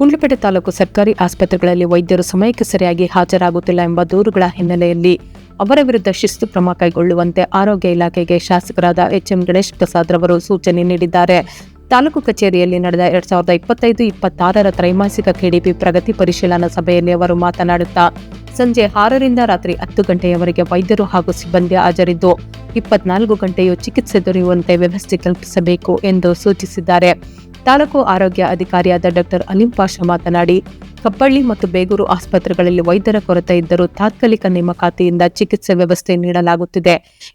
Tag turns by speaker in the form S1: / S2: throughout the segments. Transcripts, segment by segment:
S1: ಗುಂಡ್ಲುಪೇಟೆ ತಾಲೂಕು ಸರ್ಕಾರಿ ಆಸ್ಪತ್ರೆಗಳಲ್ಲಿ ವೈದ್ಯರು ಸಮಯಕ್ಕೆ ಸರಿಯಾಗಿ ಹಾಜರಾಗುತ್ತಿಲ್ಲ ಎಂಬ ದೂರುಗಳ ಹಿನ್ನೆಲೆಯಲ್ಲಿ ಅವರ ವಿರುದ್ಧ ಶಿಸ್ತು ಕ್ರಮ ಕೈಗೊಳ್ಳುವಂತೆ ಆರೋಗ್ಯ ಇಲಾಖೆಗೆ ಶಾಸಕರಾದ ಎಚ್ಎಂ ಗಣೇಶ್ ಪ್ರಸಾದ್ ರವರು ಸೂಚನೆ ನೀಡಿದ್ದಾರೆ. ತಾಲೂಕು ಕಚೇರಿಯಲ್ಲಿ ನಡೆದ ಎರಡ್ ಸಾವಿರದ ಇಪ್ಪತ್ತೈದು ಇಪ್ಪತ್ತಾರರ ತ್ರೈಮಾಸಿಕ ಕೆಡಿಪಿ ಪ್ರಗತಿ ಪರಿಶೀಲನಾ ಸಭೆಯಲ್ಲಿ ಅವರು ಮಾತನಾಡುತ್ತಾ ಸಂಜೆ ಆರರಿಂದ ರಾತ್ರಿ ಹತ್ತು ಗಂಟೆಯವರೆಗೆ ವೈದ್ಯರು ಹಾಗೂ ಸಿಬ್ಬಂದಿ ಹಾಜರಿದ್ದು ಇಪ್ಪತ್ನಾಲ್ಕು ಗಂಟೆಯೂ ಚಿಕಿತ್ಸೆ ದೊರೆಯುವಂತೆ ವ್ಯವಸ್ಥೆ ಕಲ್ಪಿಸಬೇಕು ಎಂದು ಸೂಚಿಸಿದ್ದಾರೆ. ತಾಲೂಕು ಆರೋಗ್ಯ ಅಧಿಕಾರಿಯಾದ ಡಾಕ್ಟರ್ ಅಲಿಂ ಪಾಷಾ ಮಾತನಾಡಿ, ಕಬ್ಬಳ್ಳಿ ಮತ್ತು ಬೇಗೂರು ಆಸ್ಪತ್ರೆಗಳಲ್ಲಿ ವೈದ್ಯರ ಕೊರತೆ ಇದ್ದರೂ ತಾತ್ಕಾಲಿಕ ನೇಮಕಾತಿಯಿಂದ ಚಿಕಿತ್ಸೆ ವ್ಯವಸ್ಥೆ ನೀಡಲಾಗುತ್ತಿದೆ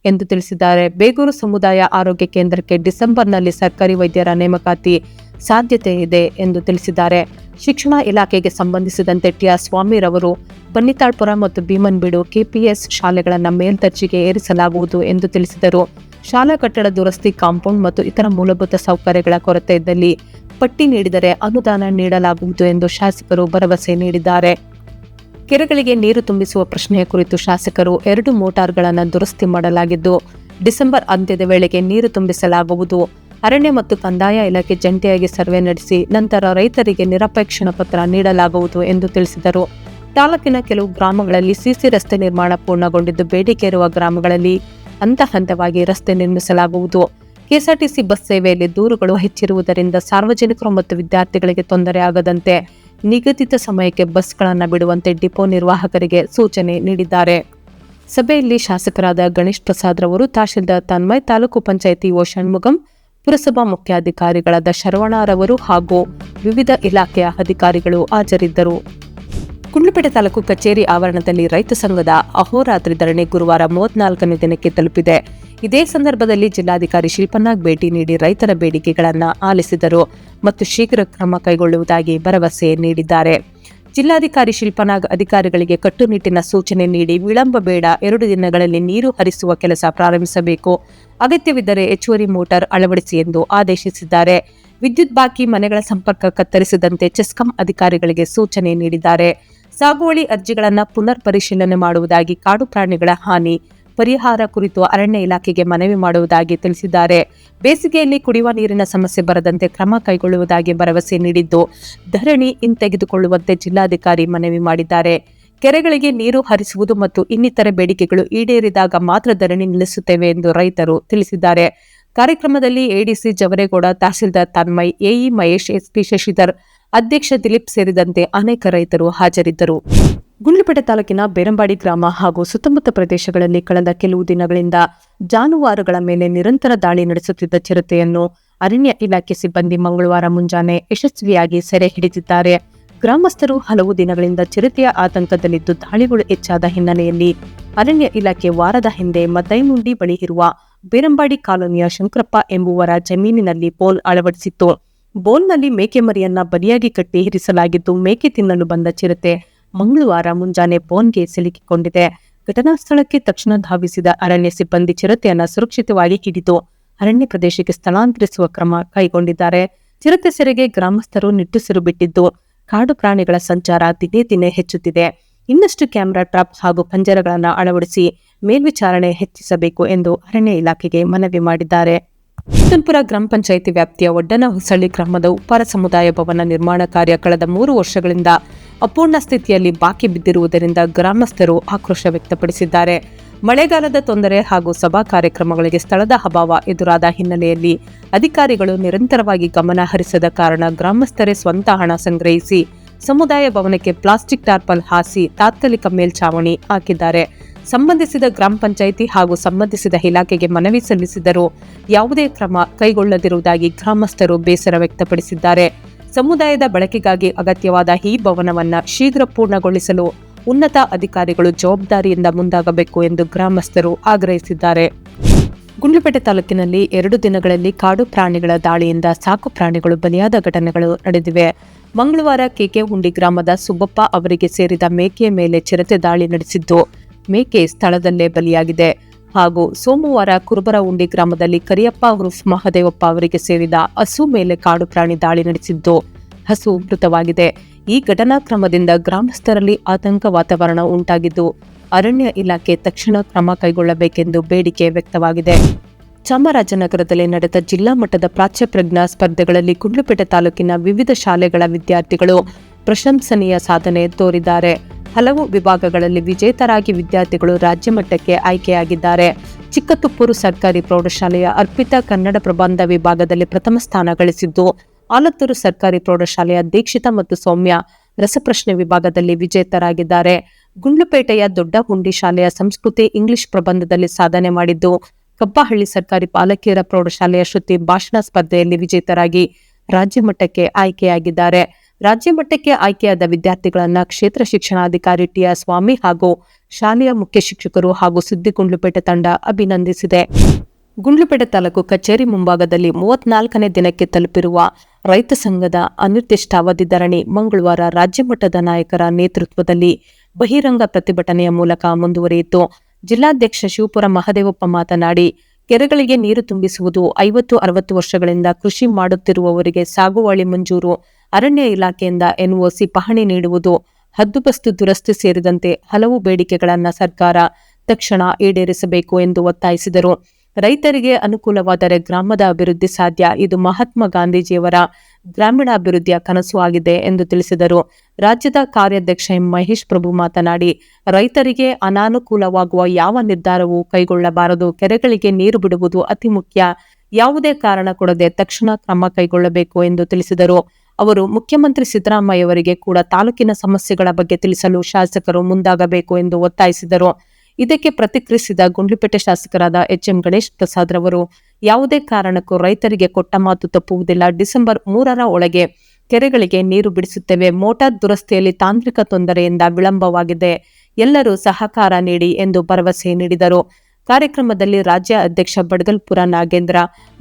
S1: ಎಂದು ತಿಳಿಸಿದ್ದಾರೆ. ಬೇಗೂರು ಸಮುದಾಯ ಆರೋಗ್ಯ ಕೇಂದ್ರಕ್ಕೆ ಡಿಸೆಂಬರ್ನಲ್ಲಿ ಸರ್ಕಾರಿ ವೈದ್ಯರ ನೇಮಕಾತಿ ಸಾಧ್ಯತೆ ಇದೆ ಎಂದು ತಿಳಿಸಿದ್ದಾರೆ. ಶಿಕ್ಷಣ ಇಲಾಖೆಗೆ ಸಂಬಂಧಿಸಿದಂತೆ ಟಿಆರ್ ಸ್ವಾಮಿರವರು ಬನ್ನಿತಾಳ್ಪುರ ಮತ್ತು ಭೀಮನ್ಬೀಡು ಕೆಪಿಎಸ್ ಶಾಲೆಗಳನ್ನು ಮೇಲ್ದರ್ಜೆಗೆ ಏರಿಸಲಾಗುವುದು ಎಂದು ತಿಳಿಸಿದರು. ಶಾಲಾ ಕಟ್ಟಡ ದುರಸ್ತಿ ಕಾಂಪೌಂಡ್ ಮತ್ತು ಇತರ ಮೂಲಭೂತ ಸೌಕರ್ಯಗಳ ಕೊರತೆ ಇದ್ದಲ್ಲಿ ಪಟ್ಟಿ ನೀಡಿದರೆ ಅನುದಾನ ನೀಡಲಾಗುವುದು ಎಂದು ಶಾಸಕರು ಭರವಸೆ ನೀಡಿದ್ದಾರೆ. ಕೆರೆಗಳಿಗೆ ನೀರು ತುಂಬಿಸುವ ಪ್ರಶ್ನೆಯ ಕುರಿತು ಶಾಸಕರು ಎರಡು ಮೋಟಾರ್ಗಳನ್ನು ದುರಸ್ತಿ ಮಾಡಲಾಗಿದ್ದು, ಡಿಸೆಂಬರ್ ಅಂತ್ಯದ ವೇಳೆಗೆ ನೀರು ತುಂಬಿಸಲಾಗುವುದು. ಅರಣ್ಯ ಮತ್ತು ಕಂದಾಯ ಇಲಾಖೆ ಜಂಟಿಯಾಗಿ ಸರ್ವೆ ನಡೆಸಿ ನಂತರ ರೈತರಿಗೆ ನಿರಪೇಕ್ಷಣ ಪತ್ರ ನೀಡಲಾಗುವುದು ಎಂದು ತಿಳಿಸಿದರು. ತಾಲೂಕಿನ ಕೆಲವು ಗ್ರಾಮಗಳಲ್ಲಿ ಸಿಸಿ ರಸ್ತೆ ನಿರ್ಮಾಣ ಪೂರ್ಣಗೊಂಡಿದ್ದು ಬೇಡಿಕೆ ಇರುವ ಗ್ರಾಮಗಳಲ್ಲಿ ಹಂತ ಹಂತವಾಗಿ ರಸ್ತೆ ನಿರ್ಮಿಸಲಾಗುವುದು. ಕೆಎಸ್ಆರ್ಟಿಸಿ ಬಸ್ ಸೇವೆಯಲ್ಲಿ ದೂರುಗಳು ಹೆಚ್ಚಿರುವುದರಿಂದ ಸಾರ್ವಜನಿಕರು ಮತ್ತು ವಿದ್ಯಾರ್ಥಿಗಳಿಗೆ ತೊಂದರೆ ಆಗದಂತೆ ನಿಗದಿತ ಸಮಯಕ್ಕೆ ಬಸ್ಗಳನ್ನು ಬಿಡುವಂತೆ ಡಿಪೋ ನಿರ್ವಾಹಕರಿಗೆ ಸೂಚನೆ ನೀಡಿದ್ದಾರೆ. ಸಭೆಯಲ್ಲಿ ಶಾಸಕರಾದ ಗಣೇಶ್ ಪ್ರಸಾದ್ ರವರು, ತಹಶೀಲ್ದಾರ್ ತನ್ಮಯ್, ತಾಲೂಕು ಪಂಚಾಯಿತಿ ಓ ಷಣ್ಮುಗಂ ಪುರಸಭಾ ಮುಖ್ಯಾಧಿಕಾರಿಗಳಾದ ಶರವಣರವರು ಹಾಗೂ ವಿವಿಧ ಇಲಾಖೆಯ ಅಧಿಕಾರಿಗಳು ಹಾಜರಿದ್ದರು. ಕುಂಡ್ಲಪೇಟೆ ತಾಲೂಕು ಕಚೇರಿ ಆವರಣದಲ್ಲಿ ರೈತ ಸಂಘದ ಅಹೋರಾತ್ರಿ ಧರಣಿ ಗುರುವಾರ ಮೂವತ್ನಾಲ್ಕನೇ ದಿನಕ್ಕೆ ತಲುಪಿದೆ. ಇದೇ ಸಂದರ್ಭದಲ್ಲಿ ಜಿಲ್ಲಾಧಿಕಾರಿ ಶಿಲ್ಪನಾಗ್ ಭೇಟಿ ನೀಡಿ ರೈತರ ಬೇಡಿಕೆಗಳನ್ನು ಆಲಿಸಿದರು ಮತ್ತು ಶೀಘ್ರ ಕ್ರಮ ಕೈಗೊಳ್ಳುವುದಾಗಿ ಭರವಸೆ ನೀಡಿದ್ದಾರೆ. ಜಿಲ್ಲಾಧಿಕಾರಿ ಶಿಲ್ಪನಾಗ್ ಅಧಿಕಾರಿಗಳಿಗೆ ಕಟ್ಟುನಿಟ್ಟಿನ ಸೂಚನೆ ನೀಡಿ ವಿಳಂಬ ಬೇಡ, ಎರಡು ದಿನಗಳಲ್ಲಿ ನೀರು ಹರಿಸುವ ಕೆಲಸ ಪ್ರಾರಂಭಿಸಬೇಕು. ಅಗತ್ಯವಿದ್ದರೆ ಹೆಚ್ಚುವರಿ ಮೋಟಾರ್ ಅಳವಡಿಸಿ ಎಂದು ಆದೇಶಿಸಿದ್ದಾರೆ. ವಿದ್ಯುತ್ ಬಾಕಿ ಮನೆಗಳ ಸಂಪರ್ಕ ಕತ್ತರಿಸದಂತೆ ಚೆಸ್ಕಾಂ ಅಧಿಕಾರಿಗಳಿಗೆ ಸೂಚನೆ ನೀಡಿದ್ದಾರೆ. ಸಾಗುವಳಿ ಅರ್ಜಿಗಳನ್ನು ಪುನರ್ ಪರಿಶೀಲನೆ ಮಾಡುವುದಾಗಿ ಕಾಡು ಪ್ರಾಣಿಗಳ ಹಾನಿ ಪರಿಹಾರ ಕುರಿತು ಅರಣ್ಯ ಇಲಾಖೆಗೆ ಮನವಿ ಮಾಡುವುದಾಗಿ ತಿಳಿಸಿದ್ದಾರೆ. ಬೇಸಿಗೆಯಲ್ಲಿ ಕುಡಿಯುವ ನೀರಿನ ಸಮಸ್ಯೆ ಬರದಂತೆ ಕ್ರಮ ಕೈಗೊಳ್ಳುವುದಾಗಿ ಭರವಸೆ ನೀಡಿದ್ದು, ಧರಣಿ ಹಿಂತೆಗೆದುಕೊಳ್ಳುವಂತೆ ಜಿಲ್ಲಾಧಿಕಾರಿ ಮನವಿ ಮಾಡಿದ್ದಾರೆ. ಕೆರೆಗಳಿಗೆ ನೀರು ಹರಿಸುವುದು ಮತ್ತು ಇನ್ನಿತರ ಬೇಡಿಕೆಗಳು ಈಡೇರಿದಾಗ ಮಾತ್ರ ಧರಣಿ ನಿಲ್ಲಿಸುತ್ತೇವೆ ಎಂದು ರೈತರು ತಿಳಿಸಿದ್ದಾರೆ. ಕಾರ್ಯಕ್ರಮದಲ್ಲಿ ADC Javaregowda, tahsildar Tanmay, AE Mahesh, SP Shashidhar, ಅಧ್ಯಕ್ಷ ದಿಲೀಪ್ ಸೇರಿದಂತೆ ಅನೇಕ ರೈತರು ಹಾಜರಿದ್ದರು. ಗುಂಡ್ಲುಪೇಟೆ ತಾಲೂಕಿನ ಬೇರಂಬಾಡಿ ಗ್ರಾಮ ಹಾಗೂ ಸುತ್ತಮುತ್ತ ಪ್ರದೇಶಗಳಲ್ಲಿ ಕಳೆದ ಕೆಲವು ದಿನಗಳಿಂದ ಜಾನುವಾರುಗಳ ಮೇಲೆ ನಿರಂತರ ದಾಳಿ ನಡೆಸುತ್ತಿದ್ದ ಚಿರತೆಯನ್ನು ಅರಣ್ಯ ಇಲಾಖೆ ಸಿಬ್ಬಂದಿ ಮಂಗಳವಾರ ಮುಂಜಾನೆ ಯಶಸ್ವಿಯಾಗಿ ಸೆರೆ ಹಿಡಿದಿದ್ದಾರೆ. ಗ್ರಾಮಸ್ಥರು ಹಲವು ದಿನಗಳಿಂದ ಚಿರತೆಯ ಆತಂಕದಲ್ಲಿದ್ದು ದಾಳಿಗಳು ಹೆಚ್ಚಾದ ಹಿನ್ನೆಲೆಯಲ್ಲಿ ಅರಣ್ಯ ಇಲಾಖೆ ವಾರದ ಹಿಂದೆ ಮದ್ದೈಮುಂಡಿ ಬಳಿ ಇರುವ ಬೇರಂಬಾಡಿ ಕಾಲೋನಿಯ ಶಂಕರಪ್ಪ ಎಂಬುವರ ಜಮೀನಿನಲ್ಲಿ ಪೋಲ್ ಅಳವಡಿಸಿತ್ತು. ಬೋಲ್ನಲ್ಲಿ ಮೇಕೆ ಮರಿಯನ್ನ ಬಲಿಯಾಗಿ ಕಟ್ಟಿ ಇರಿಸಲಾಗಿದ್ದು ಮೇಕೆ ತಿನ್ನಲು ಬಂದ ಚಿರತೆ ಮಂಗಳವಾರ ಮುಂಜಾನೆ ಫೋನ್ಗೆ ಸಿಲುಕಿಕೊಂಡಿದೆ. ಘಟನಾ ಸ್ಥಳಕ್ಕೆ ತಕ್ಷಣ ಧಾವಿಸಿದ ಅರಣ್ಯ ಸಿಬ್ಬಂದಿ ಚಿರತೆಯನ್ನ ಸುರಕ್ಷಿತವಾಗಿ ಹಿಡಿದು ಅರಣ್ಯ ಪ್ರದೇಶಕ್ಕೆ ಸ್ಥಳಾಂತರಿಸುವ ಕ್ರಮ ಕೈಗೊಂಡಿದ್ದಾರೆ. ಚಿರತೆ ಸೆರೆಗೆ ಗ್ರಾಮಸ್ಥರು ನಿಟ್ಟುಸಿರು ಬಿಟ್ಟಿದ್ದು ಕಾಡು ಪ್ರಾಣಿಗಳ ಸಂಚಾರ ದಿನೇ ದಿನೇ ಹೆಚ್ಚುತ್ತಿದೆ. ಇನ್ನಷ್ಟು ಕ್ಯಾಮೆರಾ ಟ್ರಾಪ್ ಹಾಗೂ ಪಂಜರಗಳನ್ನು ಅಳವಡಿಸಿ ಮೇಲ್ವಿಚಾರಣೆ ಹೆಚ್ಚಿಸಬೇಕು ಎಂದು ಅರಣ್ಯ ಇಲಾಖೆಗೆ ಮನವಿ ಮಾಡಿದ್ದಾರೆ. ಸುಲ್ಪುರ ಗ್ರಾಮ ಪಂಚಾಯಿತಿ ವ್ಯಾಪ್ತಿಯ ಒಡ್ಡನ ಹೊಸಳ್ಳಿ ಗ್ರಾಮದ ಉಪ್ಪಾರ ಸಮುದಾಯ ಭವನ ನಿರ್ಮಾಣ ಕಾರ್ಯ ಕಳೆದ ಮೂರು ವರ್ಷಗಳಿಂದ ಅಪೂರ್ಣ ಸ್ಥಿತಿಯಲ್ಲಿ ಬಾಕಿ ಬಿದ್ದಿರುವುದರಿಂದ ಗ್ರಾಮಸ್ಥರು ಆಕ್ರೋಶ ವ್ಯಕ್ತಪಡಿಸಿದ್ದಾರೆ. ಮಳೆಗಾಲದ ತೊಂದರೆ ಹಾಗೂ ಸಭಾ ಕಾರ್ಯಕ್ರಮಗಳಿಗೆ ಸ್ಥಳದ ಅಭಾವ ಎದುರಾದ ಹಿನ್ನೆಲೆಯಲ್ಲಿ ಅಧಿಕಾರಿಗಳು ನಿರಂತರವಾಗಿ ಗಮನ ಹರಿಸದ ಕಾರಣ ಗ್ರಾಮಸ್ಥರೇ ಸ್ವಂತ ಹಣ ಸಂಗ್ರಹಿಸಿ, ಸಮುದಾಯ ಭವನಕ್ಕೆ ಪ್ಲಾಸ್ಟಿಕ್ ಟಾರ್ಪಲ್ ಹಾಸಿ ತಾತ್ಕಾಲಿಕ ಮೇಲ್ಛಾವಣಿ ಹಾಕಿದ್ದಾರೆ. ಸಂಬಂಧಿಸಿದ ಗ್ರಾಮ ಪಂಚಾಯಿತಿ ಹಾಗೂ ಸಂಬಂಧಿಸಿದ ಇಲಾಖೆಗೆ ಮನವಿ ಸಲ್ಲಿಸಿದರೂ ಯಾವುದೇ ಕ್ರಮ ಕೈಗೊಳ್ಳದಿರುವುದಾಗಿ ಗ್ರಾಮಸ್ಥರು ಬೇಸರ ವ್ಯಕ್ತಪಡಿಸಿದ್ದಾರೆ. ಸಮುದಾಯದ ಬಳಕೆಗಾಗಿ ಅಗತ್ಯವಾದ ಈ ಭವನವನ್ನು ಶೀಘ್ರ ಪೂರ್ಣಗೊಳಿಸಲು ಉನ್ನತ ಅಧಿಕಾರಿಗಳು ಜವಾಬ್ದಾರಿಯಿಂದ ಮುಂದಾಗಬೇಕು ಎಂದು ಗ್ರಾಮಸ್ಥರು ಆಗ್ರಹಿಸಿದ್ದಾರೆ. ಗುಂಡ್ಲುಪೇಟೆ ತಾಲೂಕಿನಲ್ಲಿ ಎರಡು ದಿನಗಳಲ್ಲಿ ಕಾಡು ಪ್ರಾಣಿಗಳ ದಾಳಿಯಿಂದ ಸಾಕು ಪ್ರಾಣಿಗಳು ಬಲಿಯಾದ ಘಟನೆಗಳು ನಡೆದಿವೆ. ಮಂಗಳವಾರ ಕೆಕೆ ಹುಂಡಿ ಗ್ರಾಮದ ಸುಬ್ಬಪ್ಪ ಅವರಿಗೆ ಸೇರಿದ ಮೇಕೆಯ ಮೇಲೆ ಚಿರತೆ ದಾಳಿ ನಡೆಸಿದ್ದು, ಮೇಕೆ ಸ್ಥಳದಲ್ಲೇ ಬಲಿಯಾಗಿದೆ. ಹಾಗೂ ಸೋಮವಾರ ಕುರುಬರ ಉಂಡಿ ಗ್ರಾಮದಲ್ಲಿ ಕರಿಯಪ್ಪ ಉರುಫ್ ಮಹದೇವಪ್ಪ ಅವರಿಗೆ ಸೇರಿದ ಹಸು ಮೇಲೆ ಕಾಡು ಪ್ರಾಣಿ ದಾಳಿ ನಡೆಸಿದ್ದು ಹಸು ಮೃತವಾಗಿದೆ. ಈ ಘಟನಾ ಕ್ರಮದಿಂದ ಗ್ರಾಮಸ್ಥರಲ್ಲಿ ಆತಂಕ ವಾತಾವರಣ ಉಂಟಾಗಿದ್ದು ಅರಣ್ಯ ಇಲಾಖೆ ತಕ್ಷಣ ಕ್ರಮ ಕೈಗೊಳ್ಳಬೇಕೆಂದು ಬೇಡಿಕೆ ವ್ಯಕ್ತವಾಗಿದೆ. ಚಾಮರಾಜನಗರದಲ್ಲಿ ನಡೆದ ಜಿಲ್ಲಾ ಮಟ್ಟದ ಪ್ರಾಚ್ಯ ಪ್ರಜ್ಞಾ ಸ್ಪರ್ಧೆಗಳಲ್ಲಿ ಕುಂಡ್ಲುಪೇಟೆ ತಾಲೂಕಿನ ವಿವಿಧ ಶಾಲೆಗಳ ವಿದ್ಯಾರ್ಥಿಗಳು ಪ್ರಶಂಸನೀಯ ಸಾಧನೆ ತೋರಿದ್ದಾರೆ. ಹಲವು ವಿಭಾಗಗಳಲ್ಲಿ ವಿಜೇತರಾಗಿ ವಿದ್ಯಾರ್ಥಿಗಳು ರಾಜ್ಯ ಮಟ್ಟಕ್ಕೆ ಆಯ್ಕೆಯಾಗಿದ್ದಾರೆ. ಚಿಕ್ಕತುಪ್ಪೂರು ಸರ್ಕಾರಿ ಪ್ರೌಢಶಾಲೆಯ ಅರ್ಪಿತ ಕನ್ನಡ ಪ್ರಬಂಧ ವಿಭಾಗದಲ್ಲಿ ಪ್ರಥಮ ಸ್ಥಾನ ಗಳಿಸಿದ್ದು, ಆಲತ್ತೂರು ಸರ್ಕಾರಿ ಪ್ರೌಢಶಾಲೆಯ ದೀಕ್ಷಿತ ಮತ್ತು ಸೌಮ್ಯ ರಸಪ್ರಶ್ನೆ ವಿಭಾಗದಲ್ಲಿ ವಿಜೇತರಾಗಿದ್ದಾರೆ. ಗುಂಡ್ಲುಪೇಟೆಯ ದೊಡ್ಡ ಹುಂಡಿ ಶಾಲೆಯ ಸಂಸ್ಕೃತಿ ಇಂಗ್ಲಿಷ್ ಪ್ರಬಂಧದಲ್ಲಿ ಸಾಧನೆ ಮಾಡಿದ್ದು, ಕಬ್ಬಹಳ್ಳಿ ಸರ್ಕಾರಿ ಬಾಲಕಿಯರ ಪ್ರೌಢಶಾಲೆಯ ಶ್ರುತಿ ಭಾಷಣ ಸ್ಪರ್ಧೆಯಲ್ಲಿ ವಿಜೇತರಾಗಿ ರಾಜ್ಯ ಮಟ್ಟಕ್ಕೆ ಆಯ್ಕೆಯಾಗಿದ್ದಾರೆ. ರಾಜ್ಯ ಮಟ್ಟಕ್ಕೆ ಆಯ್ಕೆಯಾದ ವಿದ್ಯಾರ್ಥಿಗಳನ್ನು ಕ್ಷೇತ್ರ ಶಿಕ್ಷಣಾಧಿಕಾರಿ ಟಿಆರ್ ಸ್ವಾಮಿ ಹಾಗೂ ಶಾಲೆಯ ಮುಖ್ಯ ಶಿಕ್ಷಕರು ಹಾಗೂ ಸುದ್ದಿ ಗುಂಡ್ಲುಪೇಟೆ ತಂಡ ಅಭಿನಂದಿಸಿದೆ. ಗುಂಡ್ಲುಪೇಟೆ ತಾಲೂಕು ಕಚೇರಿ ಮುಂಭಾಗದಲ್ಲಿ ಮೂವತ್ನಾಲ್ಕನೇ ದಿನಕ್ಕೆ ತಲುಪಿರುವ ರೈತ ಸಂಘದ ಅನಿರ್ದಿಷ್ಟಾವಧಿ ಧರಣಿ ಮಂಗಳವಾರ ರಾಜ್ಯ ಮಟ್ಟದ ನಾಯಕರ ನೇತೃತ್ವದಲ್ಲಿ ಬಹಿರಂಗ ಪ್ರತಿಭಟನೆಯ ಮೂಲಕ ಮುಂದುವರಿಯಿತು. ಜಿಲ್ಲಾಧ್ಯಕ್ಷ ಶಿವಪುರ ಮಹದೇವಪ್ಪ ಮಾತನಾಡಿ, ಕೆರೆಗಳಿಗೆ ನೀರು ತುಂಬಿಸುವುದು ಐವತ್ತು ಅರವತ್ತು ವರ್ಷಗಳಿಂದ ಕೃಷಿ ಮಾಡುತ್ತಿರುವವರಿಗೆ ಸಾಗುವಳಿ ಮಂಜೂರು ಅರಣ್ಯ ಇಲಾಖೆಯಿಂದ ಎನ್ಒಸಿ ಪಹಣಿ ನೀಡುವುದು, ಹದ್ದುಬಸ್ತು ದುರಸ್ತಿ ಸೇರಿದಂತೆ ಹಲವು ಬೇಡಿಕೆಗಳನ್ನು ಸರ್ಕಾರ ತಕ್ಷಣ ಈಡೇರಿಸಬೇಕು ಎಂದು ಒತ್ತಾಯಿಸಿದರು. ರೈತರಿಗೆ ಅನುಕೂಲವಾದರೆ ಗ್ರಾಮದ ಅಭಿವೃದ್ಧಿ ಸಾಧ್ಯ, ಇದು ಮಹಾತ್ಮ ಗಾಂಧೀಜಿಯವರ ಗ್ರಾಮೀಣಾಭಿವೃದ್ಧಿಯ ಕನಸು ಆಗಿದೆ ಎಂದು ತಿಳಿಸಿದರು. ರಾಜ್ಯದ ಕಾರ್ಯಾಧ್ಯಕ್ಷ ಎಂ. ಮಹೇಶ್ ಪ್ರಭು ಮಾತನಾಡಿ, ರೈತರಿಗೆ ಅನಾನುಕೂಲವಾಗುವ ಯಾವ ನಿರ್ಧಾರವೂ ಕೈಗೊಳ್ಳಬಾರದು. ಕೆರೆಗಳಿಗೆ ನೀರು ಬಿಡುವುದು ಅತಿ ಮುಖ್ಯ. ಯಾವುದೇ ಕಾರಣ ಕೊಡದೆ ತಕ್ಷಣ ಕ್ರಮ ಕೈಗೊಳ್ಳಬೇಕು ಎಂದು ತಿಳಿಸಿದರು. ಅವರು ಮುಖ್ಯಮಂತ್ರಿ ಸಿದ್ದರಾಮಯ್ಯವರಿಗೆ ಕೂಡ ತಾಲೂಕಿನ ಸಮಸ್ಯೆಗಳ ಬಗ್ಗೆ ತಿಳಿಸಲು ಶಾಸಕರು ಮುಂದಾಗಬೇಕು ಎಂದು ಒತ್ತಾಯಿಸಿದರು. ಇದಕ್ಕೆ ಪ್ರತಿಕ್ರಿಯಿಸಿದ ಗುಂಡ್ಲುಪೇಟೆ ಶಾಸಕರಾದ ಎಚ್ ಎಂ ಗಣೇಶ್ ಪ್ರಸಾದ್ ರವರು, ಯಾವುದೇ ಕಾರಣಕ್ಕೂ ರೈತರಿಗೆ ಕೊಟ್ಟ ಮಾತು ತಪ್ಪುವುದಿಲ್ಲ. ಡಿಸೆಂಬರ್ ಮೂರರ ಒಳಗೆ ಕೆರೆಗಳಿಗೆ ನೀರು ಬಿಡಿಸುತ್ತೇವೆ. ಮೋಟಾರ್ ದುರಸ್ತಿಯಲ್ಲಿ ತಾಂತ್ರಿಕ ತೊಂದರೆಯಿಂದ ವಿಳಂಬವಾಗಿದೆ. ಎಲ್ಲರೂ ಸಹಕಾರ ನೀಡಿ ಎಂದು ಭರವಸೆ ನೀಡಿದರು. ಕಾರ್ಯಕ್ರಮದಲ್ಲಿ ರಾಜ್ಯ ಅಧ್ಯಕ್ಷ ಬಡಗಲ್ಪುರ ನಾಗೇಂದ್ರ,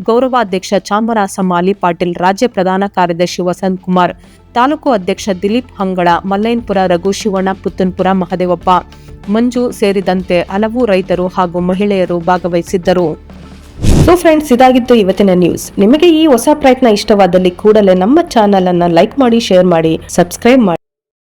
S1: ಗೌರವಾಧ್ಯಕ್ಷ ಚಾಮರಾಸ ಮಾಲಿ ಪಾಟೀಲ್, ರಾಜ್ಯ ಪ್ರಧಾನ ಕಾರ್ಯದರ್ಶಿ ವಸಂತ್ ಕುಮಾರ್, ತಾಲೂಕು ಅಧ್ಯಕ್ಷ ದಿಲೀಪ್ ಹಂಗಳ ಮಲ್ಲೈನ್ಪುರ ರಘು ಶಿವಣ್ಣ, ಪುತ್ತನ್ಪುರ ಮಹದೇವಪ್ಪ, ಮಂಜು ಸೇರಿದಂತೆ ಹಲವು ರೈತರು ಹಾಗೂ ಮಹಿಳೆಯರು ಭಾಗವಹಿಸಿದ್ದರು. ಸೊ ಫ್ರೆಂಡ್ಸ್ ಇದಾಗಿತ್ತು ಇವತ್ತಿನ ನ್ಯೂಸ್ ನಿಮಗೆ ಈ ಹೊಸ ಪ್ರಯತ್ನ ಇಷ್ಟವಾದಲ್ಲಿ ಕೂಡಲೇ ನಮ್ಮ ಚಾನೆಲ್ ಅನ್ನ ಲೈಕ್ ಮಾಡಿ ಶೇರ್ ಮಾಡಿ ಸಬ್ಸ್ಕ್ರೈಬ್ ಮಾಡಿ.